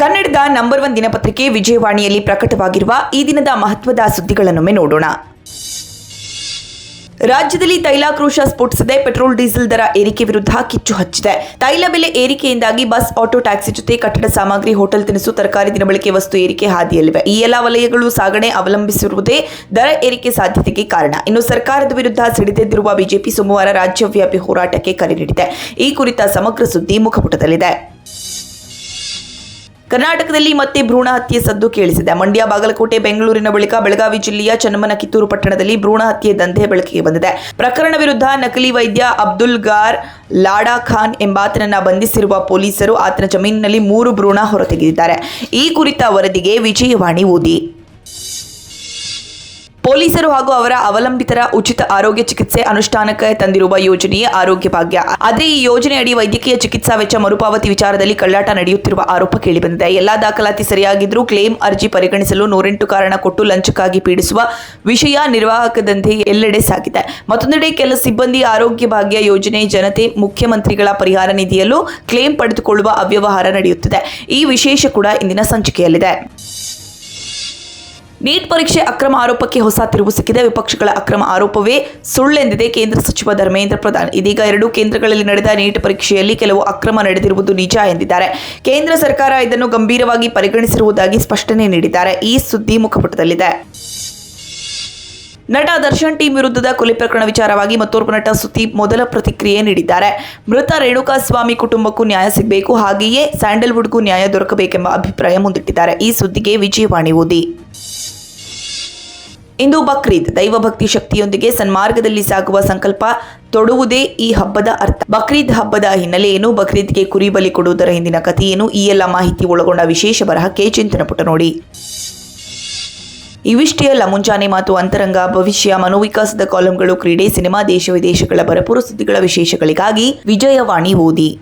ಕನ್ನಡದ number one ದಿನಪತ್ರಿಕೆ ವಿಜಯವಾಣಿಯಲ್ಲಿ ಪ್ರಕಟವಾಗಿರುವ ಈ ದಿನದ ಮಹತ್ವದ ಸುದ್ದಿಗಳನ್ನೊಮ್ಮೆ ನೋಡೋಣ. ರಾಜ್ಯದಲ್ಲಿ ತೈಲಾಕ್ರೋಶ ಸ್ಫೋಟಿಸದೆ ಪೆಟ್ರೋಲ್ ಡೀಸೆಲ್ ದರ ಏರಿಕೆ ವಿರುದ್ಧ ಕಿಚ್ಚು ಹಚ್ಚಿದೆ. ತೈಲ ಬೆಲೆ ಏರಿಕೆಯಿಂದಾಗಿ ಬಸ್, ಆಟೋ, ಟ್ಯಾಕ್ಸಿ ಜೊತೆ ಕಟ್ಟಡ ಸಾಮಗ್ರಿ, ಹೋಟೆಲ್ ತಿನಿಸು, ತರಕಾರಿ, ದಿನಬಳಕೆ ವಸ್ತು ಏರಿಕೆ ಹಾದಿಯಲ್ಲಿವೆ. ಈ ಎಲ್ಲಾ ವಲಯಗಳು ಸಾಗಣೆ ಅವಲಂಬಿಸಿರುವುದೇ ದರ ಏರಿಕೆ ಸಾಧ್ಯತೆಗೆ ಕಾರಣ. ಇನ್ನು ಸರ್ಕಾರದ ವಿರುದ್ಧ ಸಿಡಿದೆದ್ದಿರುವ ಬಿಜೆಪಿ ಸೋಮವಾರ ರಾಜ್ಯವ್ಯಾಪಿ ಹೋರಾಟಕ್ಕೆ ಕರೆ ನೀಡಿದೆ. ಈ ಕುರಿತ ಸಮಗ್ರ ಸುದ್ದಿ ಮುಖಪುಟದಲ್ಲಿದೆ. ಕರ್ನಾಟಕದಲ್ಲಿ ಮತ್ತೆ ಭ್ರೂಣ ಹತ್ಯೆ ಸದ್ದು ಕೇಳಿಸಿದೆ. ಮಂಡ್ಯ, ಬಾಗಲಕೋಟೆ, ಬೆಂಗಳೂರಿನ ಬಳಿಕ ಬೆಳಗಾವಿ ಜಿಲ್ಲೆಯ ಚನ್ನಮ್ಮನ ಕಿತ್ತೂರು ಪಟ್ಟಣದಲ್ಲಿ ಭ್ರೂಣ ಹತ್ಯೆ ದಂಧೆ ಬೆಳಕಿಗೆ ಬಂದಿದೆ. ಪ್ರಕರಣ ವಿರುದ್ಧ ನಕಲಿ ವೈದ್ಯ ಅಬ್ದುಲ್ ಗಾರ್ ಲಾಡಾ ಖಾನ್ ಎಂಬಾತನನ್ನ ಬಂಧಿಸಿರುವ ಪೊಲೀಸರು ಆತನ ಜಮೀನಿನಲ್ಲಿ ಮೂರು ಭ್ರೂಣ ಹೊರತೆಗೆದಿದ್ದಾರೆ. ಈ ಕುರಿತ ವರದಿಗೆ ವಿಜಯವಾಣಿ ಓದಿ. ಪೊಲೀಸರು ಹಾಗೂ ಅವರ ಅವಲಂಬಿತರ ಉಚಿತ ಆರೋಗ್ಯ ಚಿಕಿತ್ಸೆ ಅನುಷ್ಠಾನಕ್ಕೆ ತಂದಿರುವ ಯೋಜನೆಯೇ ಆರೋಗ್ಯ ಭಾಗ್ಯ. ಆದರೆ ಈ ಯೋಜನೆ ಅಡಿ ವೈದ್ಯಕೀಯ ಚಿಕಿತ್ಸಾ ವೆಚ್ಚ ಮರುಪಾವತಿ ವಿಚಾರದಲ್ಲಿ ಕಳ್ಳಾಟ ನಡೆಯುತ್ತಿರುವ ಆರೋಪ ಕೇಳಿಬಂದಿದೆ. ಎಲ್ಲಾ ದಾಖಲಾತಿ ಸರಿಯಾಗಿದ್ದರೂ ಕ್ಲೇಮ್ ಅರ್ಜಿ ಪರಿಗಣಿಸಲು ನೂರೆಂಟು ಕಾರಣ ಕೊಟ್ಟು ಲಂಚಕ್ಕಾಗಿ ಪೀಡಿಸುವ ವಿಷಯ ನಿರ್ವಾಹಕ ದಂಧೆ ಎಲ್ಲೆಡೆ ಸಾಗಿದೆ. ಮತ್ತೊಂದೆಡೆ ಕೆಲ ಸಿಬ್ಬಂದಿ ಆರೋಗ್ಯ ಭಾಗ್ಯ ಯೋಜನೆ ಜನತೆ, ಮುಖ್ಯಮಂತ್ರಿಗಳ ಪರಿಹಾರ ನಿಧಿಯಲ್ಲೂ ಕ್ಲೇಮ್ ಪಡೆದುಕೊಳ್ಳುವ ಅವ್ಯವಹಾರ ನಡೆಯುತ್ತಿದೆ. ಈ ವಿಶೇಷ ಕೂಡ ಇಂದಿನ ಸಂಚಿಕೆಯಲ್ಲಿದೆ. ನೀಟ್ ಪರೀಕ್ಷೆ ಅಕ್ರಮ ಆರೋಪಕ್ಕೆ ಹೊಸ ತಿರುವು ಸಿಕ್ಕಿದೆ. ವಿಪಕ್ಷಗಳ ಅಕ್ರಮ ಆರೋಪವೇ ಸುಳ್ಳೆಂದಿದೆ. ಕೇಂದ್ರ ಸಚಿವ ಧರ್ಮೇಂದ್ರ ಪ್ರಧಾನ್ ಇದೀಗ ಎರಡೂ ಕೇಂದ್ರಗಳಲ್ಲಿ ನಡೆದ ನೀಟ್ ಪರೀಕ್ಷೆಯಲ್ಲಿ ಕೆಲವು ಅಕ್ರಮ ನಡೆದಿರುವುದು ನಿಜ ಎಂದಿದ್ದಾರೆ. ಕೇಂದ್ರ ಸರ್ಕಾರ ಇದನ್ನು ಗಂಭೀರವಾಗಿ ಪರಿಗಣಿಸಿರುವುದಾಗಿ ಸ್ಪಷ್ಟನೆ ನೀಡಿದ್ದಾರೆ. ಈ ಸುದ್ದಿ ಮುಖಪುಟದಲ್ಲಿದೆ. ನಟ ದರ್ಶನ್ ಟೀಮ್ ವಿರುದ್ಧದ ಕೊಲೆ ಪ್ರಕರಣ ವಿಚಾರವಾಗಿ ಮತ್ತೋರ್ವ ನಟ ಸುದೀಪ್ ಮೊದಲ ಪ್ರತಿಕ್ರಿಯೆ ನೀಡಿದ್ದಾರೆ. ಮೃತ ರೇಣುಕಾ ಸ್ವಾಮಿ ಕುಟುಂಬಕ್ಕೂ ನ್ಯಾಯ ಸಿಗಬೇಕು. ಹಾಗೆಯೇ ಸ್ಯಾಂಡಲ್ವುಡ್ಗೂ ನ್ಯಾಯ ದೊರಕಬೇಕೆಂಬ ಅಭಿಪ್ರಾಯ ಮುಂದಿಟ್ಟಿದ್ದಾರೆ. ಈ ಸುದ್ದಿಗೆ ವಿಜಯವಾಣಿ ಓದಿ. ಇಂದು ಬಕ್ರೀದ್ ದೈವಭಕ್ತಿ ಶಕ್ತಿಯೊಂದಿಗೆ ಸನ್ಮಾರ್ಗದಲ್ಲಿ ಸಾಗುವ ಸಂಕಲ್ಪ ತೊಡುವುದೇ ಈ ಹಬ್ಬದ ಅರ್ಥ. ಬಕ್ರೀದ್ ಹಬ್ಬದ ಹಿನ್ನೆಲೆ ಏನು ಬಕ್ರೀದ್ಗೆ ಕುರಿ ಬಲಿ ಕೊಡುವುದರ ಹಿಂದಿನ ಕಥೆಯೇನು ಈ ಎಲ್ಲ ಮಾಹಿತಿ ಒಳಗೊಂಡ ವಿಶೇಷ ಬರಹಕ್ಕೆ ಚಿಂತನ ಪುಟ ನೋಡಿ. ಇವಿಷ್ಟೇ ಅಲ್ಲ, ಮುಂಜಾನೆ ಮಾತು ಅಂತರಂಗ, ಭವಿಷ್ಯ, ಮನೋವಿಕಾಸದ ಕಾಲಂಗಳು, ಕ್ರೀಡೆ, ಸಿನಿಮಾ, ದೇಶ ವಿದೇಶಗಳ ಭರಪೂರ ಸುದ್ದಿಗಳ ವಿಶೇಷಗಳಿಗಾಗಿ ವಿಜಯವಾಣಿ ಓದಿ.